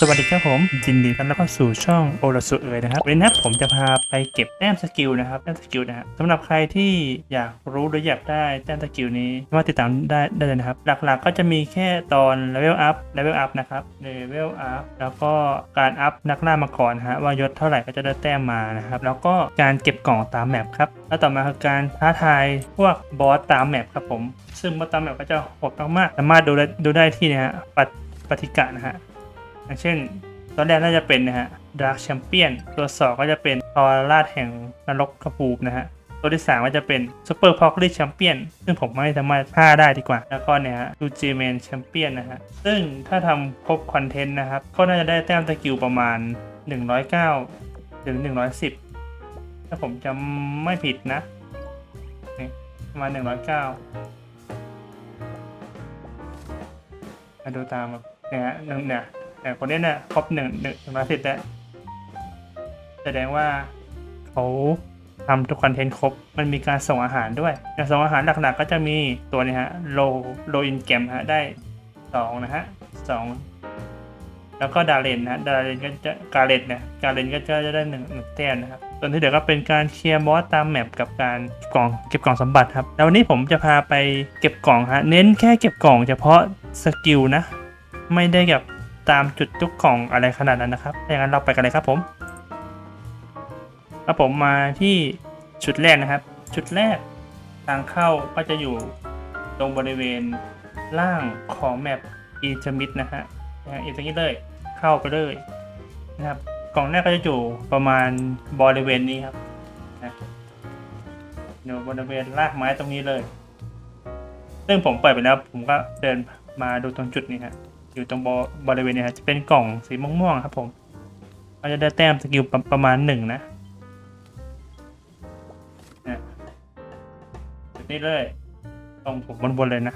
สวัสดีครับผมยินดีต้อนรับเข้าสู่ช่องโอรสุเอ๋ยนะครับวันนี้นะครับผมจะพาไปเก็บแต้มสกิลนะครับแต้มสกิลนะครับสำหรับใครที่อยากรู้หรืออยากได้แต้มสกิลนี้สามารถติดตามได้ได้เลยนะครับ หลักๆก็จะมีแค่ตอนเลเวลอัพเลเวลอัพนะครับเลเวลอัพแล้วก็การอัพนักล่ามาก่อนฮะว่ายศเท่าไหร่ก็จะได้แต้มมานะครับแล้วก็การเก็บกล่องตามแมปครับแล้วต่อมาคือการท้าทายพวกบอสตามแมปครับผม ซึ่งบอสตามแมปก็จะโหดมากๆสามารถดูได้ดูได้ที่นะฮะปฏิกะนะฮะ อย่างเช่นตอนแรกน่าจะเป็นนะฮะดาร์ c แชมเปี้ยนตัวสองก็จะเป็นทอราชแห่งนรกกระปูบนะฮะตัวที่สามก็จะเป็นซูเปอร์พอกลี่แชมเปี้ยนซึ่งผมไม่สามารถพลาดได้ดีกว่า แล้วก็เนี่ยฮะดูจีเมนแชมเปี้ยนนะฮะ ซึ่งถ้าทำครบคอนเทนต์นะครับ ก็น่าจะได้แต้มสกิลประมาณ 109 ถึง 110 ถ้าผมจำไม่ผิดนะ นี่ประมาณ 109 มาดูตามแบบเนี่ยฮะหนึ่งเนี่ย แต่คนนี้เนี่ยครบหนึ่งหนึ่งร้อยสิบแล้วแสดงว่าเขาทำทุกคอนเทนต์ครบ มันมีการส่งอาหารด้วย การส่งอาหารหลักๆก็จะมีตัวนี้ฮะโลโลอินแกมฮะได้สองนะฮะสองแล้วก็ดาเรนนะดาเรนก็จะกาเลนเนี่ยกาเลนก็จะได้หนึ่งหนึ่งแต้มนะครับ ส่วนที่เหลือก็เป็นการเคลียร์บอสตามแมปกับการเก็บกล่องเก็บกล่องสมบัติครับ แล้ววันนี้ผมจะพาไปเก็บกล่องฮะ เน้นแค่เก็บกล่องเฉพาะสกิลนะ ไม่ได้แบบ ตามจุดทุกกล่องอะไรขนาดนั้นนะครับถ้าอย่างนั้นเราไปกันเลยครับผมครับผมมาที่ชุดแรกนะครับ ชุดแรกทางเข้าก็จะอยู่ตรงบริเวณล่างของแมปอีจมิดนะฮะนะอีกตรงนี้เลยเข้าไปเลยนะครับกล่องแรกก็จะอยู่ประมาณบริเวณนี้ครับนะอยู่บริเวณรากไม้ตรงนี้เลย ซึ่งผมเปิดไปแล้วผมก็เดินมาดูตรงจุดนี้ฮะ อยู่ตรงบบริเวณเนี้ครับจะเป็นกล่องสีม่วงๆครับผมเราจะได้แต้มสกิลประประมาณหนึ่งนะเนี่ยจุดนี้เลย ตรงผมบนๆเลยนะ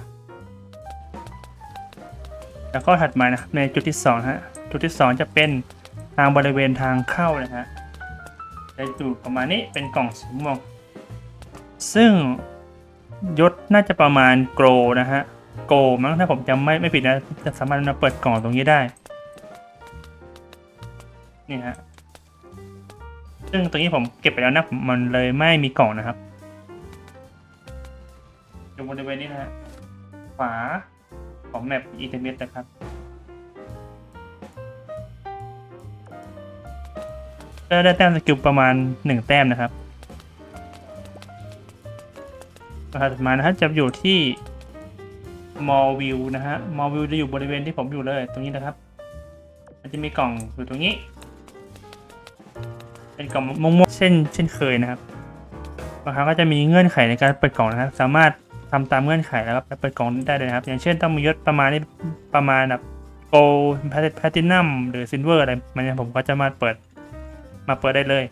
แล้วก็ถัดมานะในจุดที่สองฮะจุดที่สองจะเป็นทางบริเวณทางเข้านะฮะจะอยู่ประมาณนี้เป็นกล่องสีม่วงซึ่งยศน่าจะประมาณโกรนะฮะ โกมั้งถ้าผมจำไม่ไม่ผิดนะจะสามารถมาเปิดกล่องตรงนี้ได้ นี่ฮะ ซึ่งตรงนี้ผมเก็บไปแล้วนะมันเลยไม่มีกล่องนะครับอยู่บริเวณนี้นะฮะขวาของแมปอีเทเมตนะครับก็ได้แต้มสกิลประมาณหนึ่งแต้มนะครับถัดมานะฮะจะอยู่ที่ มอลวิวนะฮะมอลวิวจะอยู่บริเวณที่ผมอยู่เลย ตรงนี้นะครับ มันจะมีกล่องอยู่ตรงนี้ เป็นกล่องม่วงๆเช่นเช่นเคยนะครับบางครั้งก็จะมีเงื่อนไขในการเปิดกล่องนะครับ สามารถทำตามเงื่อนไขแล้วครับเปิดกล่องได้เลยนะครับ อย่างเช่นต้องมียศประมาณนี้ประมาณแบบโกลแพตินัมหรือซิลเวอร์อะไรมันเนี่ยผมก็จะมาเปิดมาเปิดได้เลย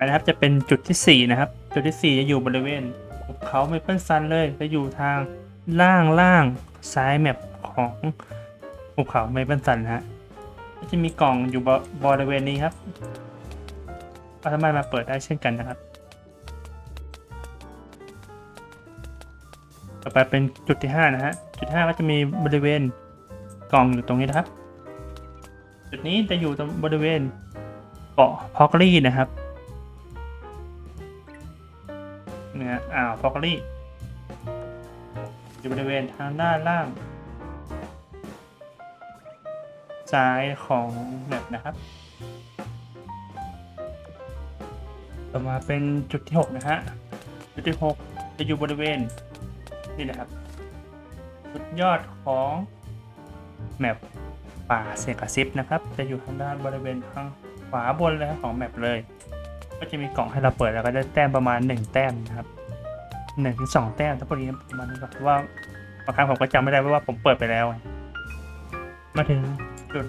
นะครับจะเป็นจุดที่สี่นะครับ จุดที่สี่จะอยู่บริเวณ เขาเมเปิลซันเลยจะอยู่ทางล่างล่างซ้ายแมปของภูเขาเมเปิลซันฮะก็จะมีกล่องอยู่บริเวณนี้ครับก็สามารถมาเปิดได้เช่นกันนะครับ ต่อไปเป็นจุดที่ 5 นะฮะ จุดที่5ก็จะมีบริเวณกล่องอยู่ตรงนี้นะครับ จุดนี้จะอยู่ตรงบริเวณเกาะพอกลี่นะครับ นะฮะอ่าวฟอกลี่อยู่บริเวณทางด้านล่าง ซ้ายของแมปนะครับ ต่อมาเป็นจุดที่ 6 นะฮะ จุดที่ 6 จะอยู่บริเวณ นี่นะครับ จุดยอดของแมปป่าเซกาซิปนะครับ จะอยู่ทางด้านบริเวณทางขวาบนเลยครับของแมปเลย ก็จะมีกล่องให้เราเปิดแล้วก็ได้แต้มประมาณ 1 แต้มนะครับหนึ่งถึงสองแต้มถ้าพอดีประมาณนี้ก่อนเพราะว่าบางครั้งผมก็จำไม่ได้ว่าผมเปิดไปแล้ว มาถึงจุด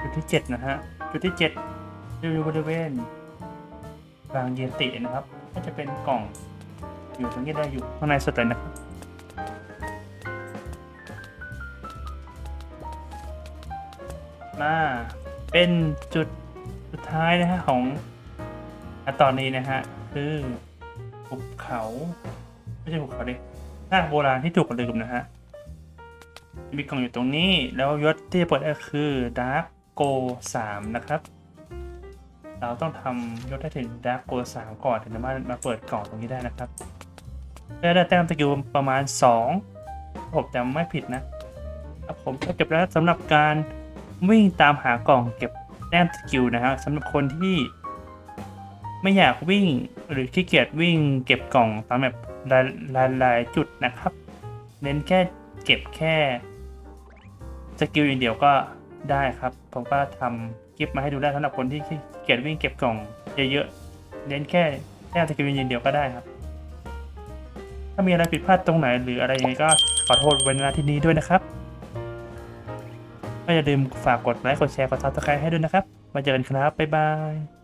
จุดที่เจ็ดนะฮะ จุดที่เจ็ดอยู่บริเวณกลางเยตินะครับ ก็จะเป็นกล่องอยู่ตรงนี้ได้อยู่ข้างในสุดเลยนะครับมาเป็นจุด ท้ายนะฮะของตอนนี้นะฮะคือภูเขาไม่ใช่ภูเขาดิหน้าโบราณที่ถูกลืมนะฮะมีกล่องอยู่ตรงนี้แล้วยศที่เปิดก็คือดาร์กโก3นะครับ เราต้องทำยศให้ถึงดาร์กโก3ก่อนถึงจะมามาเปิดกล่องตรงนี้ได้นะครับได้ได้แต้มสกิลประมาณ 2 ผมจำไม่ผิดนะครับผมก็จบแล้วสำหรับการวิ่งตามหากล่องเก็บ แต้มสกิลนะฮะสำหรับคนที่ ไม่อยากวิ่งหรือขี้เกียจวิ่งเก็บกล่องตามแบบหลายหลายจุดนะครับ เน้นแค่เก็บแค่สกิลอย่างเดียวก็ได้ครับ ผมก็ทำคลิปมาให้ดูได้สำหรับคนที่ขี้เกียจวิ่งเก็บกล่องเยอะๆเน้นแค่แค่สกิลอย่างเดียวก็ได้ครับ ถ้ามีอะไรผิดพลาดตรงไหนหรืออะไรยังไงก็ขอโทษไว้ณที่นี้ด้วยนะครับ ก็อย่าลืมฝากกดไลค์กดแชร์กดซับสไครต์ให้ด้วยนะครับมาเจอกันครับบ๊ายบาย